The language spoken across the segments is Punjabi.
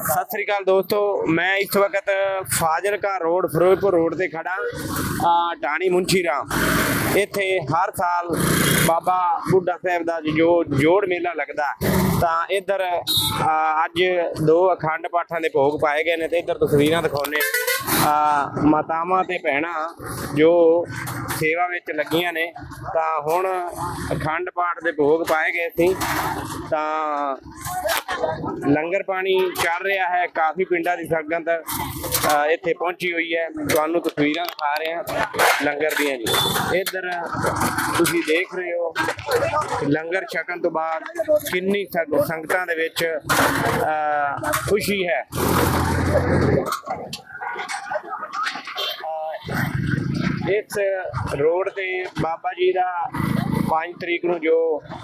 ਸਤਿ ਸ੍ਰੀ ਅਕਾਲ ਦੋਸਤੋ ਮੈਂ ਇਸ ਵਕਤ ਫਾਜ਼ਿਲਕਾ ਰੋਡ ਫਿਰੋਜ਼ਪੁਰ ਰੋਡ ਤੇ ਖੜਾ ਆ ਟਾਣੀ ਮੁੰਸ਼ੀ ਰਾਮ ਇੱਥੇ ਹਰ ਸਾਲ ਬਾਬਾ ਬੁੱਢਾ ਸਾਹਿਬ ਦਾ ਜੋ ਜੋੜ ਮੇਲਾ ਲੱਗਦਾ ਤਾਂ ਇੱਧਰ ਆ, ਅੱਜ ਦੋ ਅਖੰਡ ਪਾਠਾਂ ਦੇ ਭੋਗ ਪਾਏ ਗਏ ਨੇ ਤੇ ਇੱਧਰ ਤਸਵੀਰਾਂ ਦਿਖਾਉਨੇ ਆ ਮਾਤਾਵਾਂ ਤੇ ਭੈਣਾਂ ਜੋ ਸੇਵਾ ਵਿੱਚ ਲੱਗੀਆਂ ਨੇ, ਤਾਂ ਹੁਣ ਅਖੰਡ ਪਾਠ ਦੇ ਭੋਗ ਪਾਏ ਗਏ ਸੀ। ਤਾਂ ਲੰਗਰ ਪਾਣੀ ਚੱਲ ਰਿਹਾ ਹੈ, ਕਾਫੀ ਪਿੰਡਾਂ ਦੀ ਸੰਗਤ ਇੱਥੇ ਪਹੁੰਚੀ ਹੋਈ ਹੈ। ਤੁਹਾਨੂੰ ਤਸਵੀਰਾਂ ਦਿਖਾ ਰਹੇ ਹਾਂ ਲੰਗਰ ਦੀਆਂ ਜੀ। ਇੱਧਰ ਤੁਸੀਂ ਦੇਖ ਰਹੇ ਹੋ, ਲੰਗਰ ਛਕਣ ਤੋਂ ਬਾਅਦ ਕਿੰਨੀ ਸੰਗ- ਸੰਗਤਾਂ ਦੇ ਵਿੱਚ ਖੁਸ਼ੀ ਹੈ। ਇਸ ਰੋਡ ਤੇ ਬਾਬਾ ਜੀ ਦਾ 5 ਤਰੀਕ ਨੂੰ ਜੋ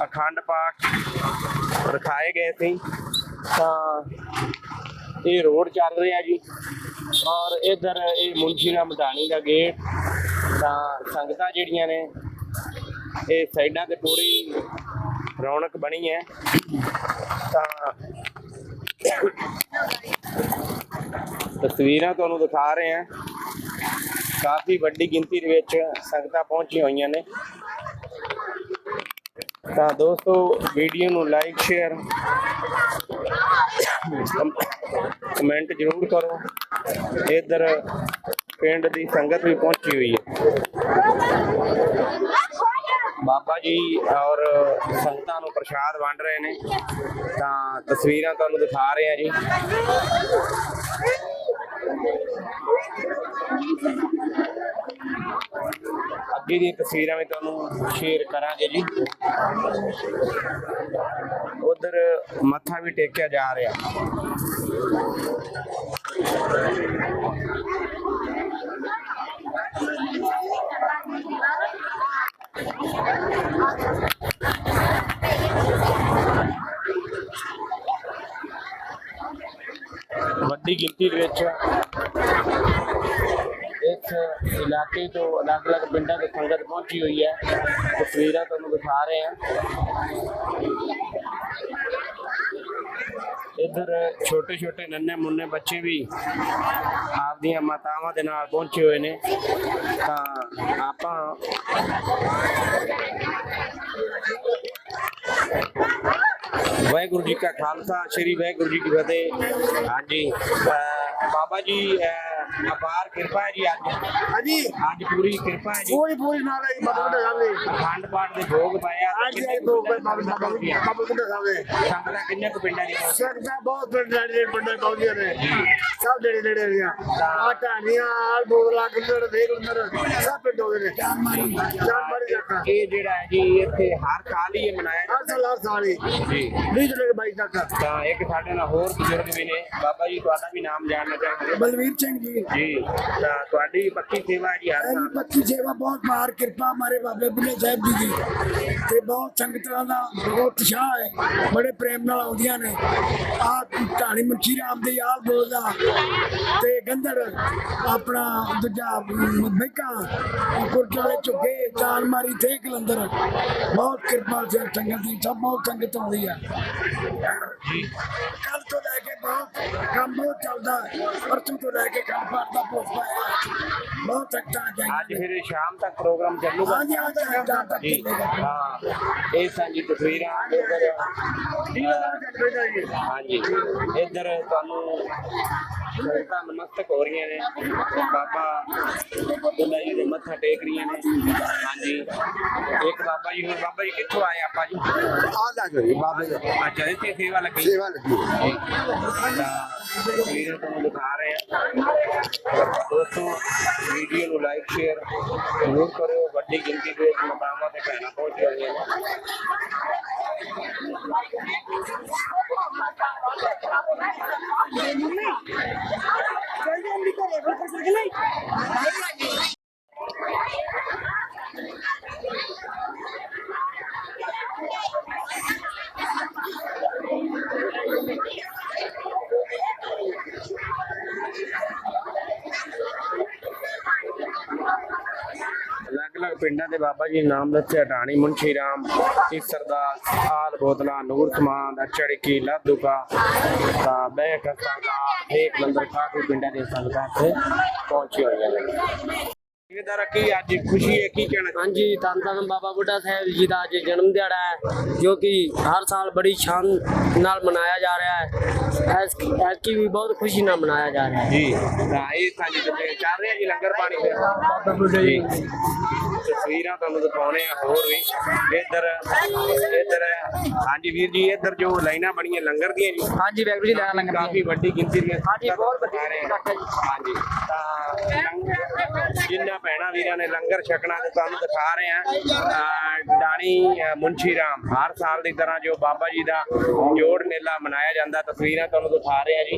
ਅਖੰਡ ਪਾਠ ਰਖਾਏ ਗਏ ਸੀ, ਤਾਂ ਇਹ ਰੋਡ ਚੱਲ ਰਿਹਾ ਜੀ। ਔਰ ਇਧਰ ਇਹ ਮੁੰਸ਼ੀ ਰਾਮ ਮਧਾਣੀ ਦਾ ਗੇਟ, ਤਾਂ ਸੰਗਤਾਂ ਜਿਹੜੀਆਂ ਨੇ, ਇਹ ਸਾਈਡਾਂ ਤੇ ਪੂਰੀ ਰੌਣਕ ਬਣੀ ਹੈ। ਤਾਂ ਤਸਵੀਰਾਂ ਤੁਹਾਨੂੰ ਦਿਖਾ ਰਹੇ ਹਾਂ। ਕਾਫੀ ਵੱਡੀ ਗਿਣਤੀ ਦੇ ਵਿੱਚ ਸੰਗਤਾਂ ਪਹੁੰਚੀਆਂ ਹੋਈਆਂ ਨੇ। ਤਾਂ ਦੋਸਤੋ ਵੀਡੀਓ ਨੂੰ ਲਾਈਕ ਸ਼ੇਅਰ ਕਮੈਂਟ ਜ਼ਰੂਰ ਕਰੋ। ਇੱਧਰ ਪਿੰਡ ਦੀ ਸੰਗਤ ਵੀ ਪਹੁੰਚੀ ਹੋਈ ਹੈ। ਬਾਬਾ ਜੀ ਔਰ ਸੰਗਤਾਂ ਨੂੰ ਪ੍ਰਸ਼ਾਦ ਵੰਡ ਰਹੇ ਨੇ। ਤਾਂ ਤਸਵੀਰਾਂ ਤੁਹਾਨੂੰ ਦਿਖਾ ਰਹੇ ਆ ਜੀ। ਅੱਗੇ ਦੀਆਂ ਤਸਵੀਰਾਂ ਵੀ ਤੁਹਾਨੂੰ ਸ਼ੇਅਰ ਕਰਾਂਗੇ ਜੀ। ਉਧਰ ਮੱਥਾ ਵੀ ਟੇਕਿਆ ਜਾ ਰਿਹਾ। ਵੱਡੀ ਗਿਣਤੀ ਦੇ ਵਿੱਚ ਇਸ ਇਲਾਕੇ ਤੋਂ ਅਲੱਗ-ਅਲੱਗ ਪਿੰਡਾਂ ਤੋਂ ਸੰਗਤ ਪਹੁੰਚੀ ਹੋਈ ਹੈ। ਤਸਵੀਰਾਂ ਤੁਹਾਨੂੰ ਦਿਖਾ ਰਹੇ ਹਾਂ। ਇੱਧਰ ਛੋਟੇ ਛੋਟੇ ਨੰਨੇ ਮੁੰਨੇ ਬੱਚੇ ਵੀ ਆਪਦੀਆਂ ਮਾਤਾਵਾਂ ਦੇ ਨਾਲ ਪਹੁੰਚੇ ਹੋਏ ਨੇ। ਤਾਂ ਆਪਾਂ ਵਾਹਿਗੁਰੂ ਜੀ ਕਾ ਖਾਲਸਾ, ਸ੍ਰੀ ਵਾਹਿਗੁਰੂ ਜੀ ਕੀ ਫਤਿਹ। ਹਾਂਜੀ ਬਾਬਾ ਜੀ ਅਹ ਅਪਾਰ ਕਿਰਪਾ ਹੈ ਜੀ ਅੱਜ ਹਾਂਜੀ ਅੱਜ ਪੂਰੀ ਕਿਰਪਾ ਹੈ ਜੀ ਪੂਰੀ ਪੂਰੀ ਨਾਲ ਹੈ ਬਾਬਾ ਬੁੱਢਾ ਸਾਹਿਬ ਦੇ ਅਖੰਡ ਪਾਠ ਦੇ ਭੋਗ ਪਾਇਆ ਅੱਜ ਦੇ ਦੋ ਬਾਬਾ ਬਾਬਾ ਬਾਬਾ ਬੁੱਢਾ ਸਾਹਿਬ ਦੇ ਸੰਗਤਾਂ ਕਿੰਨੇ ਕੁ ਪਿੰਡਾਂ ਦੀ ਸਕਦਾ ਬਹੁਤ ਪਿੰਡ ਦੇ ਬੰਦੇ ਪਹੁੰਚੇ ਨੇ ਸਭ ਨੇੜੇ ਨੇੜੇ ਦੀਆਂ ਆ ਟਾਣੀਆਂ ਆਲ ਬੋਲਾ ਗੁੰਦਰ ਦੇ ਗੁੰਦਰ ਸਭ ਪਿੰਡ ਹੋ ਗਏ ਨੇ ਜਾਨ ਮਾਰੀ ਜਾਨ ਮਾਰੀ ਜਾਤਾ ਇਹ ਜਿਹੜਾ ਹੈ ਜੀ ਇੱਥੇ ਹਰ ਸਾਲ ਹੀ ਇਹ ਮਨਾਇਆ ਹਰ ਸਾਲ ਹਰ ਸਾਲ ਹੀ ਜਾਂਦਾ ਜੀ 20 ਜੁਲਾਈ ਬਾਈ ਤੱਕ ਤਾਂ ਇੱਕ ਸਾਡੇ ਨਾਲ ਹੋਰ ਬਜ਼ੁਰਗ ਵੀ ਨੇ ਬਾਬਾ ਜੀ ਤੁਹਾਡਾ ਵੀ ਨਾਮ ਜਾਣਨਾ ਚਾਹਾਂਗੇ ਬਲਵੀਰ ਸਿੰਘ ਜੀ ਜੀ ਤੁਹਾਡੀ ਪੱਕੀ ਸੇਵਾ ਜੀ ਹਰ ਸਾਲ। ਬਹੁਤ ਮਾਰ ਕਿਰਪਾ ਮਾਰੇ ਬਾਬੇ ਬੁੱਲੇ ਸਾਹਿਬ ਜੀ ਦੀ। ਤੇ ਬਹੁਤ ਸੰਗਤਾਂ ਦਾ ਬਹੁਤ ਉਤਸ਼ਾਹ ਹੈ ਬੜੇ ਪ੍ਰੇਮ ਨਾਲ ਆਉਂਦੀਆਂ ਨੇ। ਆ ਢਾਣੀ ਮੁੰਸ਼ੀ ਰਾਮ ਦੇ ਆਲ ਬੋਲਦਾ ਤੇ ਗੰਧੜ ਆਪਣਾ ਦੂਜਾ ਮਹਿਕਾ ਗੁਰਦੁਆਰੇ ਝੁੱਗੇ ਚਾਰ ਮਾਰੀ ਤੇ ਕਲੰਦਰ ਬਹੁਤ ਕਿਰਪਾ ਸੇ ਸੰਗਤ ਦੀ ਸਭ ਬਹੁਤ ਸੰਗਤ ਆਉਂਦੀ ਹੈ ਜੀ। ਕੱਲ ਤੋਂ ਲੈ ਕੇ ਬਹੁਤ ਕੰਮ ਬਹੁਤ ਚੱਲਦਾ ਹੈ ਪਰਸੋਂ ਤੋਂ ਲੈ ਕੇ ਕੰਮ ਪਾਰ ਦਾ ਭੋਗ ਪਾਇਆ ਬਹੁਤ ਸੰਗਤਾਂ ਅੱਜ ਜਾਈਆਂ ਫਿਰ ਸ਼ਾਮ ਤੱਕ ਪ੍ਰੋਗਰਾਮ ਚੱਲੂਗਾ। ਹਾਂਜੀ ਹਾਂਜੀ ਜਹਾਂ ਤੱਕ ਜੀ ਹਾਂ। ਇਹ ਸਾਂਝੀ ਤਸਵੀਰਾਂ ਇੱਧਰ ਹਾਂਜੀ। ਇੱਧਰ ਤੁਹਾਨੂੰ ਸੰਗਤਾਂ ਨਮਸਤਕ ਹੋ ਰਹੀਆਂ ਨੇ ਬਾਬਾ ਬੁੱਢਾ ਜੀ ਦੇ ਮੱਥਾ ਟੇਕ ਰਹੀਆਂ ਨੇ ਹਾਂਜੀ ਇੱਕ ਬਾਬਾ ਜੀ ਹੁਣ ਬਾਬਾ ਜੀ ਕਿੱਥੋਂ ਆਏ ਆਪਾਂ ਜੀ ਆ ਜੀ ਬਾਬੇ ਦੀ ਅੱਛਾ ਇੱਥੇ ਸੇਵਾ ਲੱਗੀ ਸੇਵਾ ਲੱਗੀ ਤਾਂ ਤੁਹਾਨੂੰ ਦਿਖਾ ਰਹੇ ਹਾਂ ਦੋਸਤੋ ਵੀਡੀਓ ਨੂੰ ਲਾਈਕ ਸ਼ੇਅਰ ਜ਼ਰੂਰ ਕਰਿਓ ਵੱਡੀ ਗਿਣਤੀ ਦੇ ਮਕਾਮਾਂ ਤੇ ਭੈਣਾਂ ਪਹੁੰਚ ਰਹੀਆਂ ਨੇ ਅਲੱਗ-ਅਲੱਗ ਪਿੰਡਾਂ ਦੇ ਬਾਬਾ ਜੀ ਨਾਮ ਦੱਸਿਆ ਢਾਣੀ ਮੁੰਸ਼ੀ ਰਾਮ ਇਸ ਸਰਦਾਰ ਆਲ ਬੋਤਲਾ ਨੂਰ ਸਮਾਨ ਅਚੜਕੀ ਲਾਦੂਕਾ ਤਾਂ ਬੈ ਕਸਾ ਦਾ ਇੱਕ ਨੰਬਰ ਕਾਫੀ ਪਿੰਡਾਂ ਦੇ ਸੰਗਤਾਂ ਇੱਥੇ ਪਹੁੰਚੀ ਹੋਈਆਂ ਨੇ। ਇਹਦਾ ਕੀ ਅੱਜ ਖੁਸ਼ੀ ਹੈ ਕੀ ਕਹਿਣਾ ਹਾਂਜੀ ਧੰਨ ਧੰਨ ਬਾਬਾ ਬੁੱਢਾ ਸਾਹਿਬ ਜੀ ਦਾ ਅੱਜ ਜਨਮ ਦਿਹਾੜਾ ਹੈ ਜੋ ਕਿ ਹਰ ਸਾਲ ਬੜੀ ਸ਼ਾਨ ਨਾਲ ਮਨਾਇਆ ਜਾ ਰਿਹਾ ਹੈ। ਐਸ ਐਤਕੀ ਵੀ ਬਹੁਤ ਖੁਸ਼ੀ ਨਾਲ ਮਨਾਇਆ ਜਾ ਰਿਹਾ ਹੈ। ਜੀ ਤਾਂ ਇਹ ਸਾਡੀ ਤੇ ਚੱਲ ਰਿਹਾ ਜੀ ਲੰਗਰ ਪਾਣੀ ਜੀ। ਤਸਵੀਰਾਂ ਤੁਹਾਨੂੰ ਦਿਖਾਉਣੇ ਆ ਹੋਰ ਵੀ। ਇੱਧਰ ਇੱਧਰ ਹਾਂਜੀ ਵੀਰ ਜੀ ਇੱਧਰ ਜੋ ਲਾਈਨਾਂ ਬਣੀਆਂ ਲੰਗਰ ਦੀਆਂ ਜੀ। ਹਾਂਜੀ ਵੈਗਰੂ ਜੀ ਲੈਣਾ ਲੰਗਰ ਕਾਫੀ ਵੱਡੀ ਗਿਣਤੀ ਦੀਆਂ ਹਾਂਜੀ, ਬਹੁਤ ਵੱਡੀ ਹੈ। ਹਾਂਜੀ ਤਾਂ ਜਿੰਨਾ ਭੈਣਾਂ ਵੀਰਾਂ ਨੇ ਲੰਗਰ ਛਕਣਾ ਤੇ ਤੁਹਾਨੂੰ ਦਿਖਾ ਰਹੇ ਆ ਡਾਣੀ ਮੁੰਸ਼ੀ ਰਾਮ। ਹਰ ਸਾਲ ਦੀ ਤਰ੍ਹਾਂ ਜੋ ਬਾਬਾ ਜੀ ਦਾ ਜੋੜ ਮੇਲਾ ਮਨਾਇਆ ਜਾਂਦਾ ਤਸਵੀਰਾਂ ਤੁਹਾਨੂੰ ਦਿਖਾ ਰਹੇ ਆ ਜੀ।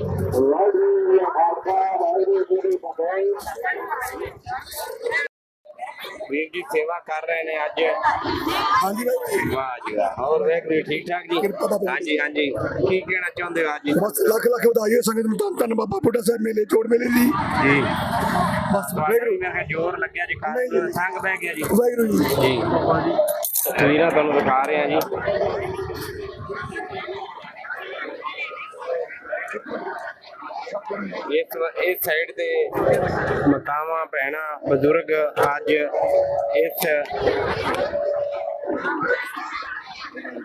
ਵੀਰ ਜੀ ਸੇਵਾ ਕਰ ਰਹੇ ਨੇ ਅੱਜ। ਹਾਂਜੀ ਭਾਈ ਵਾਹ ਜੀ ਵਾਹ। ਹੋਰ ਵੇਖ ਰਹੀ ਠੀਕ ਠਾਕ ਜੀ? ਕਿਰਪਾ ਬਾਬਾ ਜੀ। ਹਾਂਜੀ ਹਾਂਜੀ। ਕੀ ਕਹਿਣਾ ਚਾਹੁੰਦੇ ਹੋ ਅੱਜ? ਜੀ ਬਸ ਲੱਖ ਲੱਖ ਵਧਾਈ ਹੋ ਸੰਗਤ ਨੂੰ। ਧੰਨ ਧੰਨ ਬਾਬਾ ਬੁੱਢਾ ਸਾਹਿਬ ਮੇਲੇ ਜੋੜ ਮੇਲੇ ਦੀ। ਜੀ। ਬਸ ਵਾਹਿਗੁਰੂ। ਵਾਹਿਗੁਰੂ ਮੈਂ ਕਿਹਾ ਜ਼ੋਰ ਲੱਗਿਆ ਜੀ। ਕਾਰ ਸੰਗ ਬਹਿ ਗਿਆ ਜੀ। ਵਾਹਿਗੁਰੂ ਜੀ। ਜੀ। ਤਸਵੀਰਾਂ ਤੁਹਾਨੂੰ ਦਿਖਾ ਰਹੇ ਆ ਜੀ। ਇਸ ਇਸ ਸਾਈਡ ਤੇ ਮਤਾਵਾਂ, ਭੈਣਾਂ, ਬਜ਼ੁਰਗ ਅੱਜ ਇਸ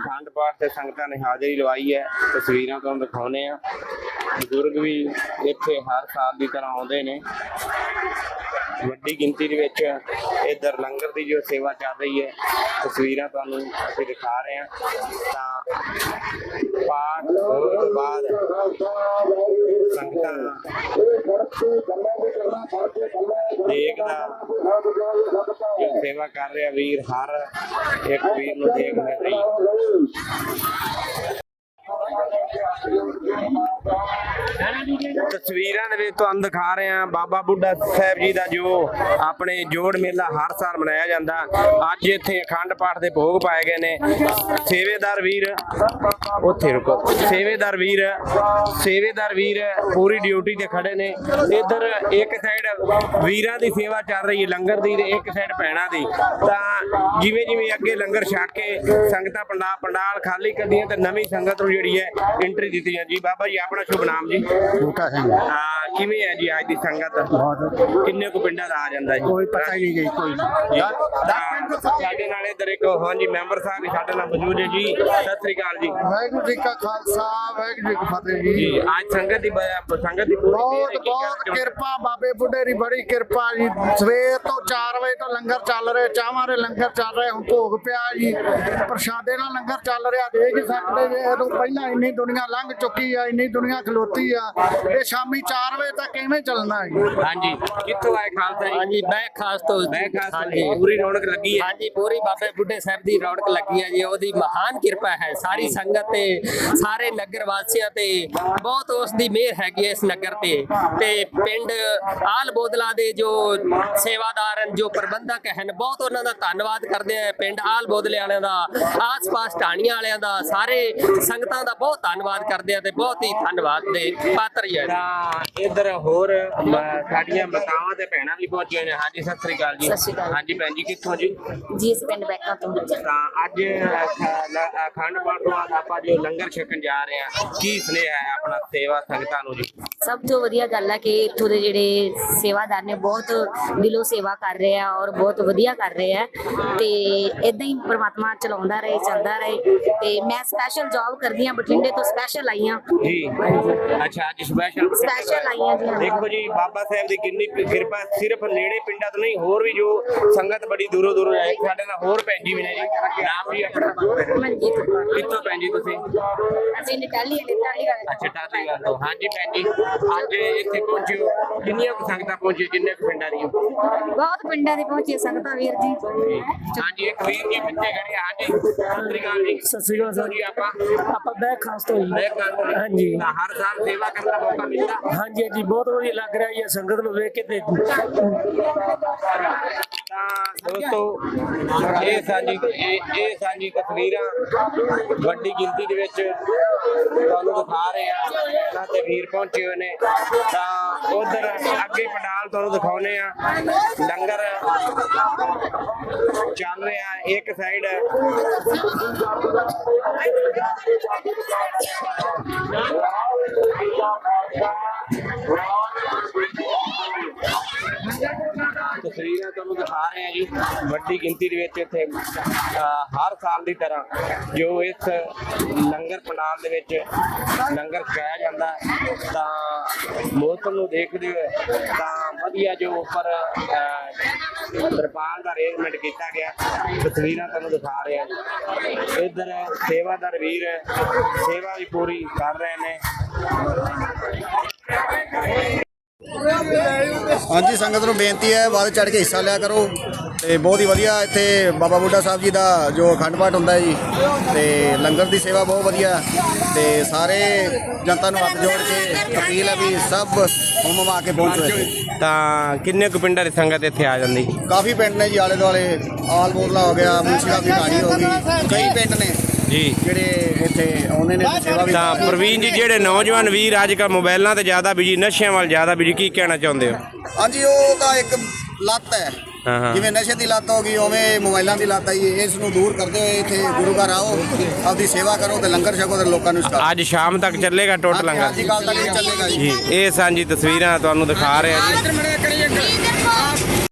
ਖੰਡ ਪਾਠ ਤੇ ਸੰਗਤਾਂ ਨੇ ਹਾਜ਼ਰੀ ਲਵਾਈ ਹੈ। ਤਸਵੀਰਾਂ ਤੁਹਾਨੂੰ ਦਿਖਾਉਨੇ ਆ ਬਜ਼ੁਰਗ ਵੀ ਇੱਥੇ ਹਰ ਸਾਲ ਦੀ ਤਰ੍ਹਾਂ ਆਉਂਦੇ ਨੇ। ਵੱਡੀ ਗਿਣਤੀ ਦੇ ਵਿੱਚ ਇੱਧਰ ਲੰਗਰ ਦੀ ਜੋ ਸੇਵਾ ਚੱਲ ਰਹੀ ਹੈ, ਤਸਵੀਰਾਂ ਤੁਹਾਨੂੰ ਅਸੀਂ ਦਿਖਾ ਰਹੇ ਹਾਂ। ਤਾਂ ਦੇਖ ਦਾ ਜੋ ਸੇਵਾ ਕਰ ਰਿਹਾ ਵੀਰ ਹਰ ਇੱਕ ਵੀਰ ਨੂੰ ਦੇਖ ਰਹੀ ਤਸਵੀਰਾਂ ਦੇ ਵਿੱਚ ਤੁਹਾਨੂੰ ਦਿਖਾ ਰਹੇ ਹਾਂ ਬਾਬਾ ਬੁੱਢਾ ਸਾਹਿਬ ਜੀ ਦਾ ਜੋ ਆਪਣੇ ਜੋੜ ਮੇਲਾ ਹਰ ਸਾਲ ਮਨਾਇਆ ਜਾਂਦਾ। ਅੱਜ ਇੱਥੇ ਅਖੰਡ ਪਾਠ ਦੇ ਭੋਗ ਪਾਏ ਗਏ ਨੇ। ਸੇਵੇਦਾਰ ਵੀਰ, ਉੱਥੇ ਰੁਕੋ। ਸੇਵੇਦਾਰ ਵੀਰ ਸੇਵੇਦਾਰ ਵੀਰ ਪੂਰੀ ਡਿਊਟੀ ਤੇ ਖੜੇ ਨੇ। ਇੱਧਰ ਇੱਕ ਸਾਈਡ ਵੀਰਾਂ ਦੀ ਸੇਵਾ ਚੱਲ ਰਹੀ ਹੈ, ਲੰਗਰ ਦੀ ਤੇ ਇੱਕ ਸਾਈਡ ਭੈਣਾਂ ਦੀ। ਤਾਂ ਜਿਵੇਂ ਜਿਵੇਂ ਅੱਗੇ ਲੰਗਰ ਛਕ ਕੇ ਸੰਗਤਾਂ ਪੰਡਾਲ ਪੰਡਾਲ ਖਾਲੀ ਕਰਦੀਆਂ ਤੇ ਨਵੀਂ ਸੰਗਤ ਨੂੰ ਜਿਹੜੀ ਹੈ ਐਂਟਰੀ ਦਿੱਤੀ ਜਾਂਦੀ। ਬਾਬਾ ਜੀ ਆਪਣਾ ਸ਼ੁਭ ਨਾਮ ਜੀ? ਬੂਟਾ ਸਿੰਘ ਹਾਂ ਕਿਵੇਂ ਹੈ ਜੀ ਅੱਜ ਦੀ ਸੰਗਤ? ਬਹੁਤ। ਕਿੰਨੇ ਕੁ ਪਿੰਡਾਂ ਦਾ ਆ ਜਾਂਦਾ ਜੀ? ਕੋਈ ਪਤਾ ਹੀ ਨਹੀਂ ਗਈ ਕੋਈ ਜੀ। ਤਾਂ ਸਾਡੇ ਨਾਲ ਇੱਧਰ ਇੱਕ ਹਾਂਜੀ ਮੈਂਬਰ ਸਾਹਿਬ ਵੀ ਸਾਡੇ ਨਾਲ ਮੌਜੂਦ ਹੈ ਜੀ। ਸਤਿ ਸ੍ਰੀ ਅਕਾਲ ਜੀ। ਵਾਹਿਗੁਰੂ ਜੀ ਕਾ ਖਾਲਸਾ ਵਾਹਿਗੁਰੂ ਜੀ ਕੀ ਫਤਿਹ ਜੀ। ਜੀ ਅੱਜ ਸੰਗਤ ਦੀ ਸੰਗਤ ਦੀ ਬਹੁਤ ਬਹੁਤ? ਕਿਰਪਾ ਬਾਬੇ ਬੁੱਢੇ ਦੀ ਬੜੀ ਕਿਰਪਾ ਜੀ। ਸਵੇਰ ਤੋਂ 4 ਵਜੇ ਤੋਂ ਲੰਗਰ ਚੱਲ ਰਿਹਾ ਚਾਹਾਂ ਦੇ ਲੰਗਰ ਚੱਲ ਰਿਹਾ ਹੁਣ ਭੋਗ ਪਿਆ ਜੀ। ਪ੍ਰਸ਼ਾਦੇ ਨਾਲ ਲੰਗਰ ਚੱਲ ਰਿਹਾ ਦੇਖ ਹੀ ਸਕਦੇ ਜੇ ਇਹ ਤੋਂ ਪਹਿਲਾਂ ਇੰਨੀ ਦੁਨੀਆ ਲੰਘ ਚੁੱਕੀ ਆ ਇੰਨੀ ਦੁਨੀਆ ਖਲੋਤੀ ਆ। ਇਹ ਸ਼ਾਮੀ 4 ਵਜੇ ਤੱਕ ਕਿਵੇਂ ਚੱਲਣਾ ਹੈ ਹਾਂਜੀ। ਕਿੱਥੋਂ ਆਏ ਖਾਲਸਾ ਜੀ? ਹਾਂਜੀ ਮੈਂ ਖਾਸ ਤੋਂ ਮੈਂ ਖਾਸ ਹਾਂਜੀ। ਪੂਰੀ ਰੌਣਕ ਲੱਗੀ ਹੈ। ਹਾਂਜੀ ਪੂਰੀ ਬਾਬੇ ਬੁੱਢੇ ਸਾਹਿਬ ਦੀ ਰੌਣਕ ਲੱਗੀ ਹੈ ਜੀ। ਉਹਦੀ ਮਹਾਨ ਕਿਰਪਾ ਹੈ। ਸਾਰੀ ਸੰਗਤ ਤੇ ਸਾਰੇ ਨਗਰ ਵਾਸੀਆਂ ਤੇ ਬਹੁਤ ਉਸ ਦੀ ਮਿਹਰ ਹੈਗੀ ਹੈ ਇਸ ਨਗਰ ਤੇ। ਤੇ ਪਿੰਡ ਆਲ ਬੋਦਲਾ ਦੇ ਜੋ ਸੇਵਾਦਾਰ ਹਨ ਜੋ ਪ੍ਰਬੰਧਕ ਹਨ ਬਹੁਤ ਉਹਨਾਂ ਦਾ ਧੰਨਵਾਦ ਕਰਦੇ ਆ ਪਿੰਡ ਆਲ ਬੋਦਲੇ ਵਾਲਿਆਂ ਦਾ ਆਸ-ਪਾਸ ਢਾਣੀਆਂ ਵਾਲਿਆਂ ਦਾ ਸਾਰੇ ਸੰਗਤਾਂ ਦਾ ਬਹੁਤ ਧੰਨਵਾਦ ਕਰਦੇ ਆ ਤੇ ਬਹੁਤ ਹੀ ਧੰਨਵਾਦ ਦੇ ਪਾਤਰ ਹੀ ਹੈ ਤਾਂ ਇੱਧਰ ਹੋਰ ਮ- ਸਾਡੀਆਂ ਮਾਤਾਵਾਂ ਤੇ ਭੈਣਾਂ ਵੀ ਪਹੁੰਚੀਆਂ ਨੇ। ਹਾਂਜੀ ਸਤਿ ਸ੍ਰੀ ਅਕਾਲ ਜੀ। ਸਤਿ ਸ੍ਰੀ ਅਕਾਲ। ਹਾਂਜੀ ਭੈਣ ਜੀ ਕਿੱਥੋਂ ਜੀ? ਜੀ ਇਸ ਪਿੰਡ ਬੈਕਾ ਤੋਂ। ਤਾਂ ਅੱਜ ਅਖ- ਲ- ਅਖੰਡ ਪਾਠ ਤੋਂ ਬਾਅਦ ਆਪਾਂ ਜੋ ਲੰਗਰ ਛਕਣ ਜਾ ਰਹੇ ਹਾਂ ਕੀ ਸੁਨੇਹਾ ਹੈ ਆਪਣਾ ਸੇਵਾ ਸੰਗਤਾਂ ਨੂੰ ਜੀ? ਸਭ ਤੋਂ ਵਧੀਆ ਗੱਲ ਹੈ ਕਿ ਇੱਥੋਂ ਦੇ ਜਿਹੜੇ ਸੇਵਾਦਾਰ ਨੇ ਬਹੁਤ ਦਿਲੋਂ ਸੇਵਾ ਕਰ ਰਹੇ ਆ ਔਰ ਬਹੁਤ ਵਧੀਆ ਕਰ ਰਹੇ ਆ। ਤੇ ਇਦਾਂ ਹੀ ਪ੍ਰਮਾਤਮਾ ਚਲਾਉਂਦਾ ਰਹੇ ਚੱਲਦਾ ਰਹੇ। ਤੇ ਮੈਂ ਸਪੈਸ਼ਲ ਜੌਬ ਕਰਦੀ ਆ ਬਠਿੰਡੇ ਤੋਂ ਸਪੈਸ਼ਲ ਆਈ ਆ ਜੀ। ਅੱਛਾ ਅੱਜ ਸਪੈਸ਼ਲ Special ਆਈਆਂ ਜੀ। ਦੇਖੋ ਜੀ ਬਾਬਾ ਸਾਹਿਬ ਦੀ ਕਿੰਨੀ ਕਿਰਪਾ। ਸਿਰਫ ਨੇੜੇ ਪਿੰਡਾਂ ਤੋਂ ਨਹੀਂ ਹੋਰ ਵੀ ਜੋ ਸੰਗਤ ਬੜੀ ਦੂਰੋਂ ਦੂਰੋਂ ਆਏ ਸਾਡੇ ਨਾਲ ਹੋਰ ਭੈਣ ਜੀ ਵੀ ਨੇ ਜੀ। ਨਾਮ ਜੀ ਆਪਣਾ ਮਨਜੀਤ ਕਿੱਥੋਂ ਭੈਣ ਜੀ ਤੁਸੀਂ? ਅਸੀਂ ਨਿਕਾਲੀ ਨਿਕਾਲੀ ਅੱਛਾ ਟਾਟੀਵਾਲ ਤੋਂ। ਹਾਂਜੀ ਭੈਣ ਜੀ ਅੱਜ ਇੱਥੇ ਪਹੁੰਚੇ ਹੋ। ਕਿੰਨੀਆਂ ਕੁ ਸੰਗਤਾਂ ਪਹੁੰਚੀ ਜਿੰਨੇ ਕੁ ਪਿੰਡਾਂ ਦੀਆਂ? ਬਹੁਤ ਪਿੰਡਾਂ ਦੀ ਪਹੁੰਚੀ ਸੰਗਤਾਂ ਵੀਰ ਜੀ। ਹਾਂਜੀ ਇੱਕ ਵੀਰ ਜੀ ਪਿੱਛੇ ਖੜੇ ਆ, ਹਾਂਜੀ ਸਤਿ ਸ੍ਰੀ ਅਕਾਲ ਜੀ। ਸਤਿ ਸ੍ਰੀ ਅਕਾਲ ਜੀ ਆਪਾਂ। ਆਪਾਂ ਬੈਕ ਖਾਸ ਤੋਂ ਕਰ ਹਾਂਜੀ। ਤਾਂ ਹਰ ਸਾਲ ਸੇਵਾ ਕਰਨ ਦਾ ਮੌਕਾ ਮਿਲਦਾ ਹਾਂਜੀ ਹਾਂਜੀ ਬਹੁਤ ਵਧੀਆ ਲੱਗ ਰਿਹਾ ਜੀ ਸੰਗਤ ਨੂੰ ਵੇਖ ਕੇ ਤੇ। ਦੋਸਤੋ ਇਹ ਸਾਂਝੀ ਇਹ ਇਹ ਸਾਂਝੀ ਤਸਵੀਰਾਂ ਵੱਡੀ ਗਿਣਤੀ ਦੇ ਵਿੱਚ ਤੁਹਾਨੂੰ ਦਿਖਾ ਰਹੇ ਆ ਇਹਨਾਂ ਤੇ ਵੀਰ ਪਹੁੰਚੇ ਹੋਏ ਨੇ। ਤਾਂ ਉਧਰ ਅੱਗੇ ਪੰਡਾਲ ਤੁਹਾਨੂੰ ਦਿਖਾਉਨੇ ਆ। ਲੰਗਰ ਚੱਲ ਰਿਹਾ ਇੱਕ ਸਾਈਡ ਵੱਡੀ ਗਿਣਤੀ ਦੇ ਵਿੱਚ ਇੱਥੇ ਹਰ ਸਾਲ ਦੀ ਤਰ੍ਹਾਂ ਜੋ ਇਸ ਲੰਗਰ ਪੰਡਾਲ ਦੇ ਵਿੱਚ ਲੰਗਰ ਛਕਾਇਆ ਜਾਂਦਾ ਤਾਂ ਮੌਸਮ ਨੂੰ ਦੇਖਦੇ ਹੋਏ ਤਾਂ ਵਧੀਆ ਜੋ ਉੱਪਰ ਅਹ, ਤਰਪਾਲ ਦਾ ਅਰੇਂਜਮੈਂਟ ਕੀਤਾ ਗਿਆ। ਤਸਵੀਰਾਂ ਤੁਹਾਨੂੰ ਦਿਖਾ ਰਹੇ ਹਾਂ ਜੀ। ਇੱਧਰ ਸੇਵਾਦਾਰ ਵੀਰ ਸੇਵਾ ਵੀ ਪੂਰੀ ਕਰ ਰਹੇ ਨੇ। ਹਾਂਜੀ ਸੰਗਤ ਨੂੰ ਬੇਨਤੀ ਹੈ ਵੱਧ ਚੜ ਕੇ ਹਿੱਸਾ ਲਿਆ ਕਰੋ। ਤੇ ਬਹੁਤ ਹੀ ਵਧੀਆ ਇੱਥੇ ਬਾਬਾ ਬੁੱਢਾ ਸਾਹਿਬ ਜੀ ਦਾ ਜੋ ਅਖੰਡ ਪਾਠ ਹੁੰਦਾ ਜੀ ਤੇ ਲੰਗਰ ਦੀ ਸੇਵਾ ਬਹੁਤ ਵਧੀਆ। ਤੇ ਸਾਰੇ ਜਨਤਾ ਨੂੰ ਹੱਥ ਜੋੜ ਕੇ ਅਪੀਲ ਹੈ ਵੀ ਸਭ ਹੁਮ ਆ ਕੇ ਪਹੁੰਚੋ ਇੱਥੇ। ਤਾਂ ਕਿੰਨੇ ਕੁ ਪਿੰਡਾਂ ਦੀ ਸੰਗਤ ਇੱਥੇ ਆ ਜਾਂਦੀ? ਕਾਫੀ ਪਿੰਡ ਨੇ ਜੀ ਆਲੇ ਦੁਆਲੇ। ਆਲ ਬੋਰਲਾ ਹੋ ਗਿਆ ਮੁੰਸ਼ੀਆ ਦੀ ਢਾਣੀ ਹੋ ਗਈ ਕਈ ਪਿੰਡ ਨੇ। ਜੀ। ਜਿਹੜੇ ਇੱਥੇ ਆਉਂਦੇ ਨੇ ਤੇ ਸੇਵਾ ਵੀ ਤਾਂ ਪ੍ਰਵੀਨ ਜੀ ਜਿਹੜੇ ਨੌਜਵਾਨ ਵੀਰ ਅੱਜ ਕੱਲ੍ਹ ਮੋਬਾਈਲਾਂ ਤੇ ਜ਼ਿਆਦਾ ਬਿਜ਼ੀ ਨਸ਼ਿਆਂ ਵੱਲ ਜ਼ਿਆਦਾ ਬਿਜ਼ੀ ਕੀ ਕਹਿਣਾ ਚਾਹੁੰਦੇ ਹੋ? ਹਾਂਜੀ ਉਹ ਤਾਂ ਇੱਕ ਲੱਤ ਹੈ। ਹਾਂ, ਹਾਂ। ਜਿਵੇਂ ਨਸ਼ੇ ਦੀ ਲੱਤ ਹੋ ਗਈ ਉਵੇਂ ਮੋਬਾਈਲਾਂ ਦੀ ਲੱਤ ਆਈ। ਇਸ ਨੂੰ ਦੂਰ ਕਰਦੇ ਹੋਏ ਇੱਥੇ ਗੁਰੂ ਘਰ ਆਓ ਆਪਦੀ ਸੇਵਾ ਕਰੋ ਤੇ ਲੰਗਰ ਛਕੋ ਤੇ ਲੋਕਾਂ ਨੂੰ ਸਿਖਾਓ ਅੱਜ ਸ਼ਾਮ ਤੱਕ ਚੱਲੇਗਾ ਟੋਟ ਹਾਂਜੀ, ਲੰਗਰ? ਅੱਜ ਕੱਲ ਤੱਕ ਇਹ ਚੱਲੇਗਾ ਜੀ। ਜੀ ਇਹ ਸਾਂਝੀ ਤਸਵੀਰਾਂ ਤੁਹਾਨੂੰ ਦਿਖਾ ਰਿਹਾ ਜੀ।